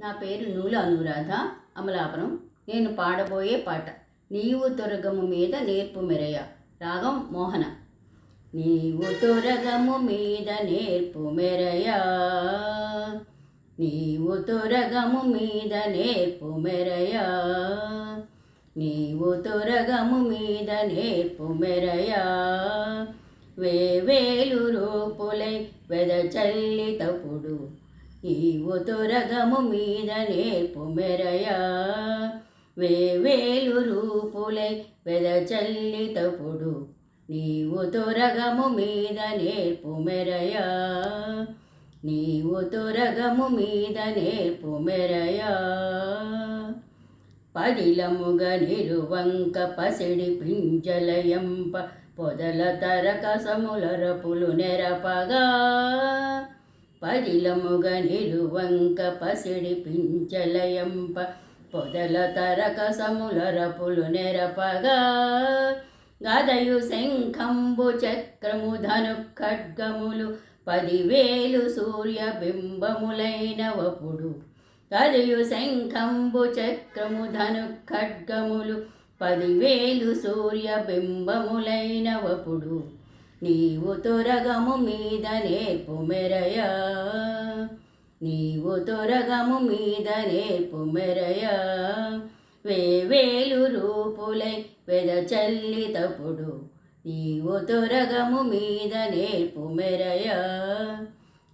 నా పేరు నూల అనురాధ అమలాపురం. నేను పాడబోయే పాట నీవు తొరగము మీద నేర్పు మెరయ. రాగం మోహన. నీవు తొరగము మీద నేర్పు మెరయ. నీవు తొరగము మీద నేర్పు మెరయ. నీవు తొరగము మీద నేర్పు మెరయ. వేవేలు రూపులై వెదచల్లితపుడు ఈ ఉతురగము మీద నేర్పు మెరయా వేవేలు రూపులై వెదచల్లితపుడు నీవు తొరగము మీద నేర్పు మెరయా నీవు తొరగము మీద నేర్పు మెరయా పదిలముగ నిరువంక పసిడి పింజలయంప పొదల తరక సములరపులు నెరపగా. పదిలముగ నిరువంక పసిడి పింజలయంప పొదల తరక సములరపులు నెరపగా. గదయు శంఖంబు చక్రము ధను ఖడ్గములు పదివేలు సూర్య బింబములైన వపుడు గదయు శంఖంబు చక్రము ధను ఖడ్గములు పదివేలు సూర్య బింబములైన వపుడు నీవు తొరగము మీద నేర్పు మెరయ నీవు తొరగము మీద నేర్పు మెరయ వేవేలు రూపులై వెదచల్లితపుడు నీవు తొరగము మీద నేర్పు మెరయ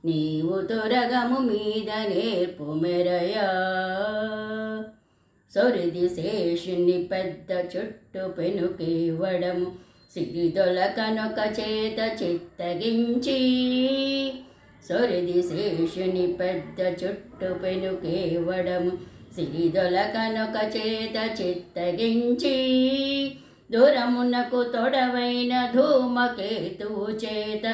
నీవు తొరగము మీద నేర్పు మెరయ సొరిది శేషుని పెద్ద చుట్టు పెనుకేవడము సిగిదొలకనొక చేత చిత్తగించి సొరిది శేషుని పెద్ద చుట్టు పెనుకేవడము సిరిదొలకనొక చేత చిత్తగించి దూరమునకు తొడవైన ధూమకేతువు చేత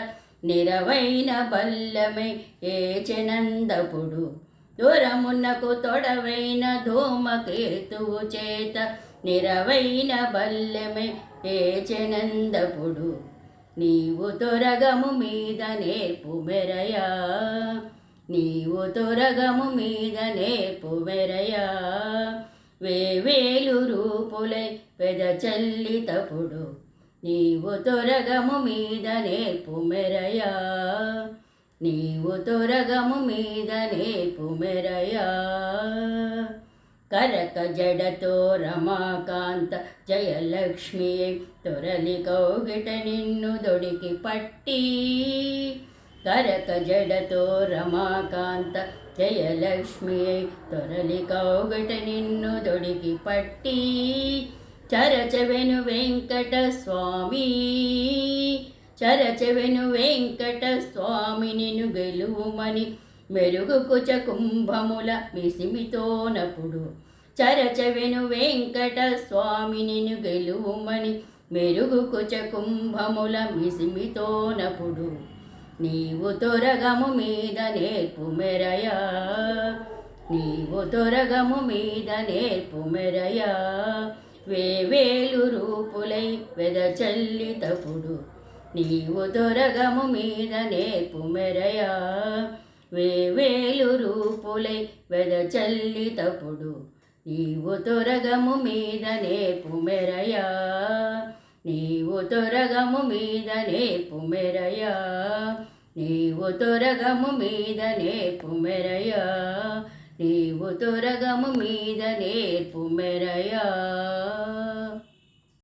నిరవైన బల్లమే ఏచెనందపుడు. దూరమునకు తొడవైన ధూమకేతువు చేత నిరవైన బల్లెమే ఏచెనందపుడు నీవు తొరగము మీద నేర్పు మెరయా. నీవు తొరగము మీద నేర్పు మెరయా. వేవేలు రూపులై పెదచల్లితపుడు. నీవు తొరగము మీద నేర్పు మెరయా. నీవు తొరగము మీద నేర్పు మెరయా. కరక జడతో రమాకాంత జయలక్ష్మి తొరలి కౌగిట నిన్ను దొడికి పట్టి. కరక జడతో రమాకాంత జయలక్ష్మి తొరలి కౌగిట నిన్ను దొడికి పట్టి. చరచవెను వెంకట స్వామి చరచవెను వెంకట స్వామి నిన్ను గెలువుమని మెరుగు మెరుగుకుచ కుంభముల మిసిమితోనప్పుడు చరచవెను వెంకట స్వామిని గెలువుమని మెరుగుకుచ కుంభముల మిసిమితోనప్పుడు నీవు తొరగము మీద నేర్పు మెరయా. నీవు తొరగము మీద నేర్పు మెరయా. వేవేలు రూపులై వెదచల్లితపుడు నీవు తొరగము మీద నేర్పు మెరయా. వేవేలు రూపులై వెదచల్లితపుడు నీవు తొరగము మీద నేపు మెరయా నీవు తొరగము మీద నేపు మెరయా నీవు తొరగము మీద నేపు మెరయా నీవు తొరగము మీద నేర్పు మెరయా